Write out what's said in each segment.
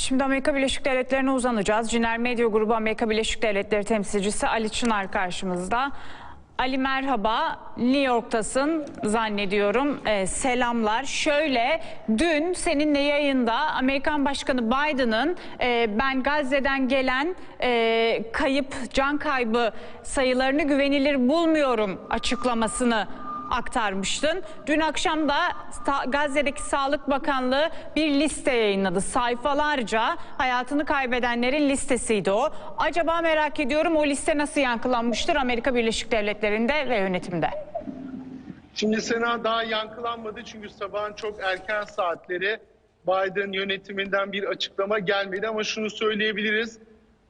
Şimdi Amerika Birleşik Devletleri'ne uzanacağız. Ciner Medya Grubu Amerika Birleşik Devletleri temsilcisi Ali Çınar karşımızda. Ali merhaba, New York'tasın zannediyorum. Ee, selamlar. Şöyle, dün seninle yayında Amerikan Başkanı Biden'ın e, ben Gazze'den gelen e, kayıp, can kaybı sayılarını güvenilir bulmuyorum açıklamasını aktarmıştın. Dün akşam da Gazze'deki Sağlık Bakanlığı bir liste yayınladı. Sayfalarca hayatını kaybedenlerin listesiydi o. Acaba merak ediyorum o liste nasıl yankılanmıştır Amerika Birleşik Devletleri'nde ve yönetimde? Şimdi Sena daha yankılanmadı çünkü sabahın çok erken saatleri Biden yönetiminden bir açıklama gelmedi ama şunu söyleyebiliriz.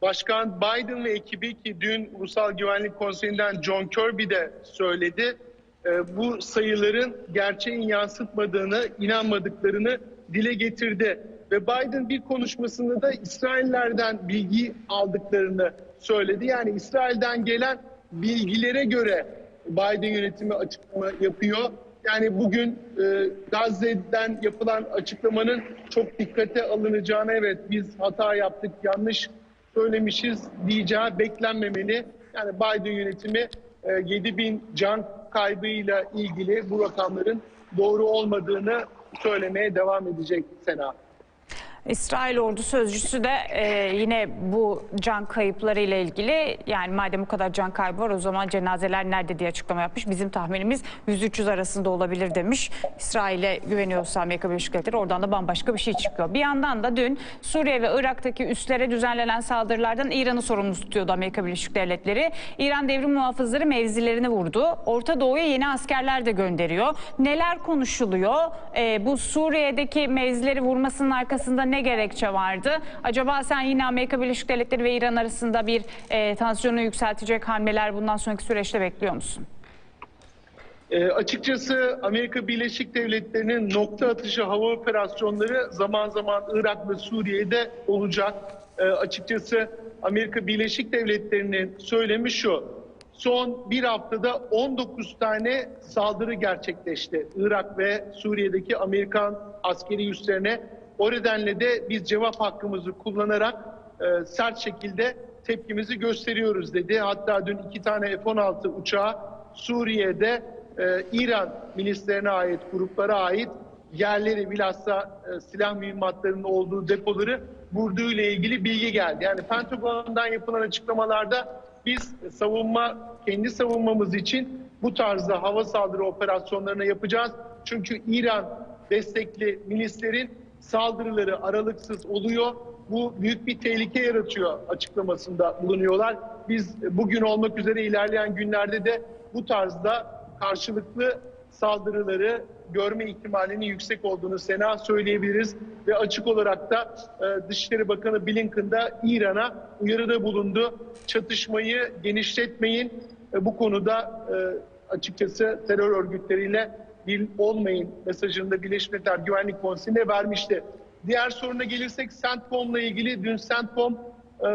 Başkan Biden ve ekibi ki dün Ulusal Güvenlik Konseyi'nden John Kirby de söyledi. E, Bu sayıların gerçeğin yansıtmadığını, inanmadıklarını dile getirdi. Ve Biden bir konuşmasında da İsraillerden bilgi aldıklarını söyledi. Yani İsrail'den gelen bilgilere göre Biden yönetimi açıklama yapıyor. Yani bugün e, Gazze'den yapılan açıklamanın çok dikkate alınacağına evet biz hata yaptık, yanlış söylemişiz diyeceği beklenmemeli. Yani Biden yönetimi e, 7 bin can kaybıyla ilgili bu rakamların doğru olmadığını söylemeye devam edecek Sena. İsrail ordu sözcüsü de e, yine bu can kayıpları ile ilgili yani madem bu kadar can kaybı var o zaman cenazeler nerede diye açıklama yapmış. Bizim tahminimiz 100-300 arasında olabilir demiş. İsrail'e güveniyorsa Amerika Birleşik Devletleri oradan da bambaşka bir şey çıkıyor. Bir yandan da dün Suriye ve Irak'taki üslere düzenlenen saldırılardan İran'ı sorumlu tutuyordu Amerika Birleşik Devletleri. İran devrim muhafızları mevzilerini vurdu. Orta Doğu'ya yeni askerler de gönderiyor. Neler konuşuluyor? E, bu Suriye'deki mevzileri vurmasının arkasında ne gerekçe vardı? Acaba sen yine Amerika Birleşik Devletleri ve İran arasında bir e, tansiyonu yükseltecek hamleler bundan sonraki süreçte bekliyor musun? E, açıkçası Amerika Birleşik Devletleri'nin nokta atışı hava operasyonları zaman zaman Irak ve Suriye'de olacak. E, açıkçası Amerika Birleşik Devletleri'nin söylemi şu. Son bir haftada 19 tane saldırı gerçekleşti Irak ve Suriye'deki Amerikan askeri üslerine. O nedenle de biz cevap hakkımızı kullanarak e, sert şekilde tepkimizi gösteriyoruz dedi. Hatta dün iki tane F-16 uçağı Suriye'de e, İran milislerine ait, gruplara ait yerleri bilhassa e, silah mühimmatlarının olduğu depoları vurduğu ile ilgili bilgi geldi. Yani Pentagon'dan yapılan açıklamalarda biz savunma, kendi savunmamız için bu tarzda hava saldırı operasyonlarına yapacağız. Çünkü İran destekli milislerin saldırıları aralıksız oluyor. Bu büyük bir tehlike yaratıyor açıklamasında bulunuyorlar. Biz bugün olmak üzere ilerleyen günlerde de bu tarzda karşılıklı saldırıları görme ihtimalinin yüksek olduğunu Sena söyleyebiliriz. Ve açık olarak da e, Dışişleri Bakanı Blinken da İran'a uyarıda bulundu. Çatışmayı genişletmeyin. E, bu konuda e, açıkçası terör örgütleriyle bir olmayın mesajını da Birleşmiş Milletler Güvenlik Konseyi'ne vermişti. Diğer soruna gelirsek CENTCOM'la ilgili dün CENTCOM e,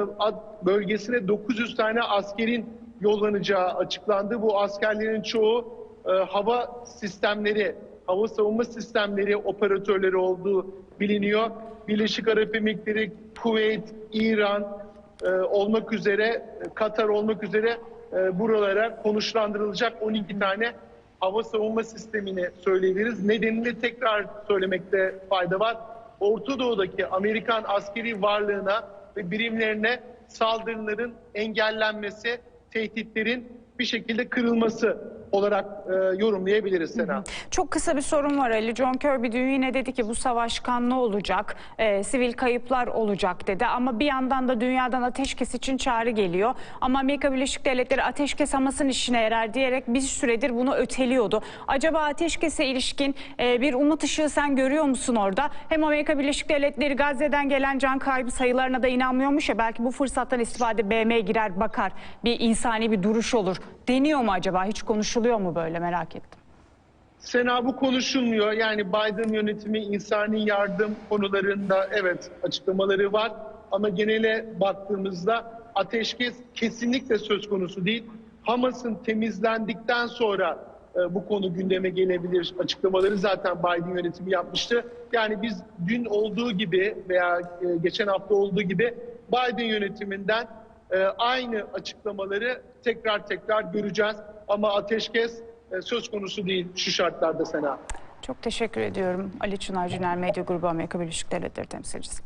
bölgesine 900 tane askerin yollanacağı açıklandı. Bu askerlerin çoğu e, hava sistemleri, hava savunma sistemleri operatörleri olduğu biliniyor. Birleşik Arap Emirlikleri, Kuveyt, İran e, olmak üzere, Katar olmak üzere buralara konuşlandırılacak 12 tane hava savunma sistemini söyleyebiliriz. Nedenini tekrar söylemekte fayda var. Orta Doğu'daki Amerikan askeri varlığına ve birimlerine saldırıların engellenmesi, tehditlerin bir şekilde kırılması olarak e, yorumlayabiliriz Sena. Çok kısa bir sorun var Ali. John Kirby dün yine dedi ki bu savaş kanlı olacak, e, sivil kayıplar olacak dedi. Ama bir yandan da dünyadan ateşkes için çağrı geliyor. Ama Amerika Birleşik Devletleri ateşkes Hamas'ın işine yarar diyerek bir süredir bunu öteliyordu. Acaba ateşkese ilişkin e, bir umut ışığı sen görüyor musun orada? Hem Amerika Birleşik Devletleri Gazze'den gelen can kaybı sayılarına da inanmıyormuş ya belki bu fırsattan istifade BM girer bakar bir insani bir duruş olur. Deniyor mu acaba? Hiç konuşuluyor mu böyle merak ettim. Sena bu konuşulmuyor. Yani Biden yönetimi insani yardım konularında evet açıklamaları var. Ama genele baktığımızda ateşkes kesinlikle söz konusu değil. Hamas'ın temizlendikten sonra e, bu konu gündeme gelebilir. Açıklamaları zaten Biden yönetimi yapmıştı. Yani biz dün olduğu gibi veya e, geçen hafta olduğu gibi Biden yönetiminden e, aynı açıklamaları tekrar tekrar göreceğiz. Ama ateşkes e, söz konusu değil şu şartlarda Sena. Çok teşekkür ediyorum Ali Çınar Cüner Medya Grubu Amerika Birleşik Devletleri temsilcisi.